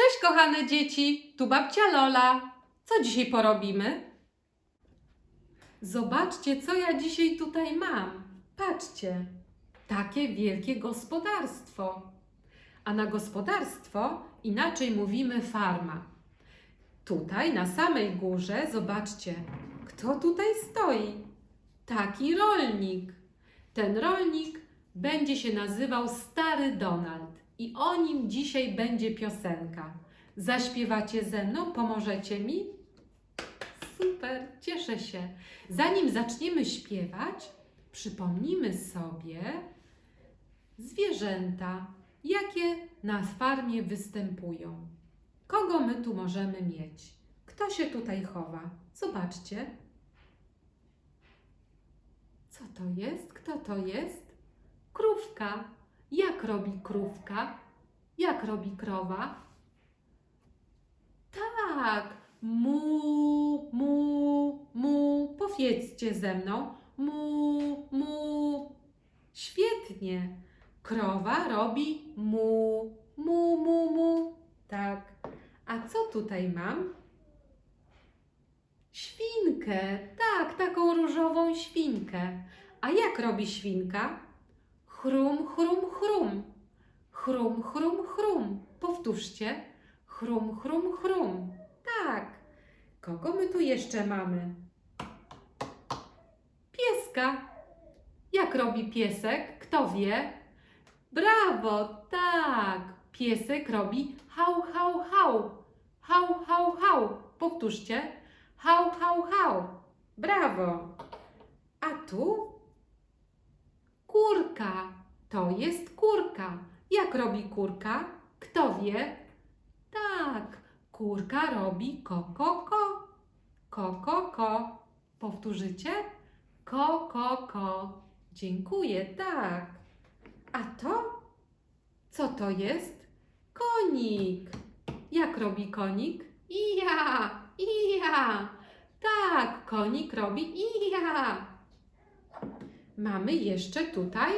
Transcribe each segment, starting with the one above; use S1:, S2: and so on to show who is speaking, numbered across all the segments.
S1: Cześć kochane dzieci, tu babcia Lola. Co dzisiaj porobimy? Zobaczcie, co ja dzisiaj tutaj mam. Patrzcie, takie wielkie gospodarstwo. A na gospodarstwo inaczej mówimy farma. Tutaj na samej górze, zobaczcie, kto tutaj stoi. Taki rolnik. Ten rolnik będzie się nazywał Stary Donald i o nim dzisiaj będzie piosenka. Zaśpiewacie ze mną? Pomożecie mi? Super, cieszę się. Zanim zaczniemy śpiewać, przypomnijmy sobie zwierzęta, jakie na farmie występują. Kogo my tu możemy mieć? Kto się tutaj chowa? Zobaczcie. Co to jest? Kto to jest? Krówka. Jak robi krówka? Jak robi krowa? Tak. Mu, mu, mu. Powiedzcie ze mną. Mu, mu. Świetnie. Krowa robi mu, mu, mu, mu. Tak. A co tutaj mam? Świnkę. Tak, taką różową świnkę. A jak robi świnka? Chrum, chrum, chrum. Chrum, chrum, chrum. Powtórzcie. Chrum, chrum, chrum. Tak. Kogo my tu jeszcze mamy? Pieska. Jak robi piesek? Kto wie? Brawo, tak. Piesek robi hał, hał, hał. Hał, hał, hał. Powtórzcie. Hał, hał, hał. Brawo. A tu? Kurka. To jest kurka. Jak robi kurka? Kto wie? Tak. Kurka robi ko, ko, ko. Ko, ko, ko. Powtórzycie? Ko, ko, ko. Dziękuję, tak. A to? Co to jest? Konik. Jak robi konik? Ija, ija. Tak, konik robi ija. Mamy jeszcze tutaj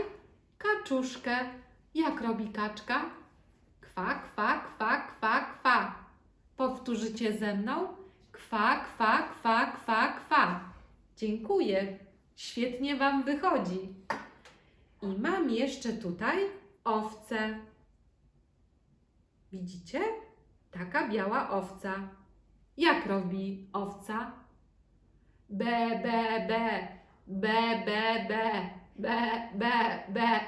S1: kaczuszkę. Jak robi kaczka? Kwa, kwa, kwa, kwa, kwa. Powtórzycie ze mną? Kwa, kwa, kwa, kwa, kwa. Dziękuję. Świetnie Wam wychodzi. I mam jeszcze tutaj owce. Widzicie? Taka biała owca. Jak robi owca? Be, be, be, be, be, be, be, be, be.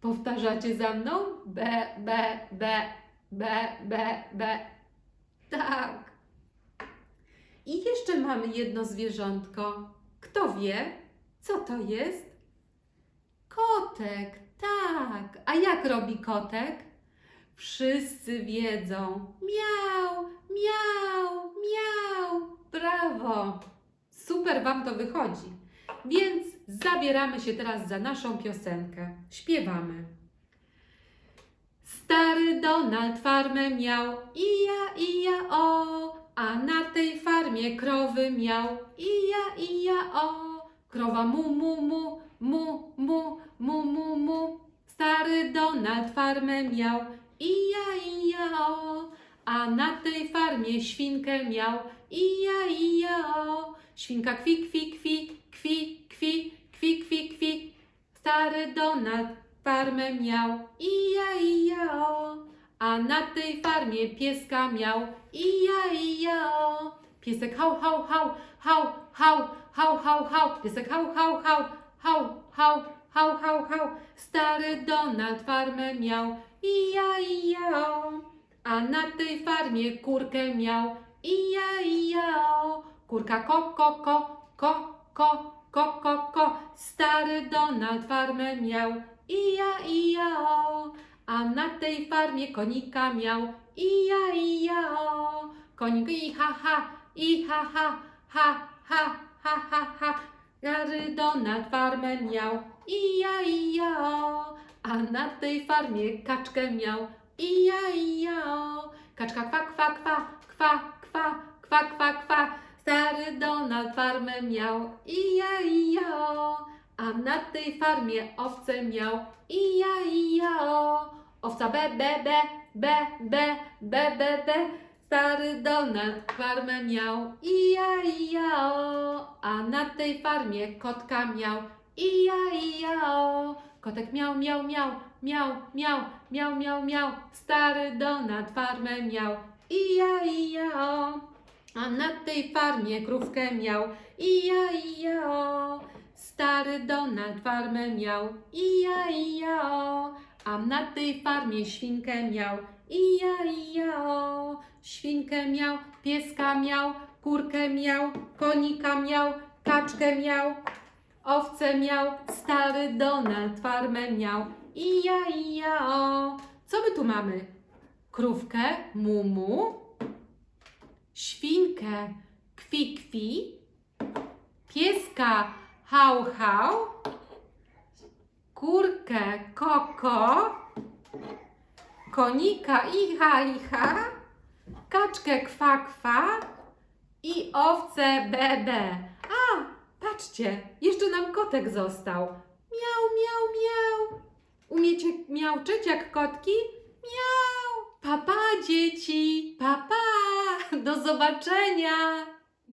S1: Powtarzacie za mną? Be, be, be, be, be, be. Tak. I jeszcze mamy jedno zwierzątko. Kto wie, co to jest? Kotek, tak. A jak robi kotek? Wszyscy wiedzą. Miau, miau, miau. Brawo. Super Wam to wychodzi. Więc zabieramy się teraz za naszą piosenkę. Śpiewamy. Stary Donald farmę miał, ija, ija, o, a na tej farmie krowy miał, ija, ija, o. Krowa mu, mu, mu, mu, mu, mu, mu, mu. Stary Donald farmę miał, ija, ija, o, a na tej farmie świnkę miał, ija, ija, o. Świnka kwi, kwi, kwi, kwi, kwi, kwi, kwi, kwi. Stary Donald farmę miał, ija, ija, o. A na tej farmie pieska miał, ija, ija, o. Piesek hał, hał, hał, hał, hał, hał, hał, hał. Piesek hał, hał, hał, hał, hał, hał, hał, hał. Stary Donald farmę miał, ija, ija, o. A na tej farmie kurkę miał, ija, ija, o. Kurka ko, ko, ko, ko, ko, ko, ko, ko. Stary Donald farmę miał, ija, ija, o. A na tej farmie konika miał, ija, ija, o. Konik i ha, ha, i ha, ha, ha, ha, ha, ha, ha. Stary Donald farmę miał, ija, ija, o. A na tej farmie kaczkę miał, ija, ija, o. Kaczka kwa, kwa, kwa, kwa, kwa, kwa, kwa, kwa. Stary Donald farmę miał, ija, ija, o. A na tej farmie owce miał, ija, ija, o. owca be, be, be, be, be, be, be, be. Stary Donald farmę miał, ija, ija, o. A na tej farmie kotka miał, ija, ija, o. Kotek miał, miał, miał, miał, miał, miał, miał, miał. Stary Donald farmę miał, ija, ija, o. A na tej farmie krówkę miał, ija, ija, o. Stary Donald farmę miał, ija, ija, o. A na tej farmie świnkę miał, ija, ija, o. Świnkę miał, pieska miał, kurkę miał, konika miał, kaczkę miał, owce miał, stary Donald farmę miał, ija, ija, o. Co my tu mamy? Krówkę, mumu, świnkę, kwi, kwi, pieska, hał, hał, kurkę, koko, konika, icha, icha, kaczkę, kwa, kwa i owce, bebe. A, patrzcie, jeszcze nam kotek został. Miał, miał, miał. Umiecie miauczyć jak kotki? Miau. Papa, dzieci, papa. Do zobaczenia.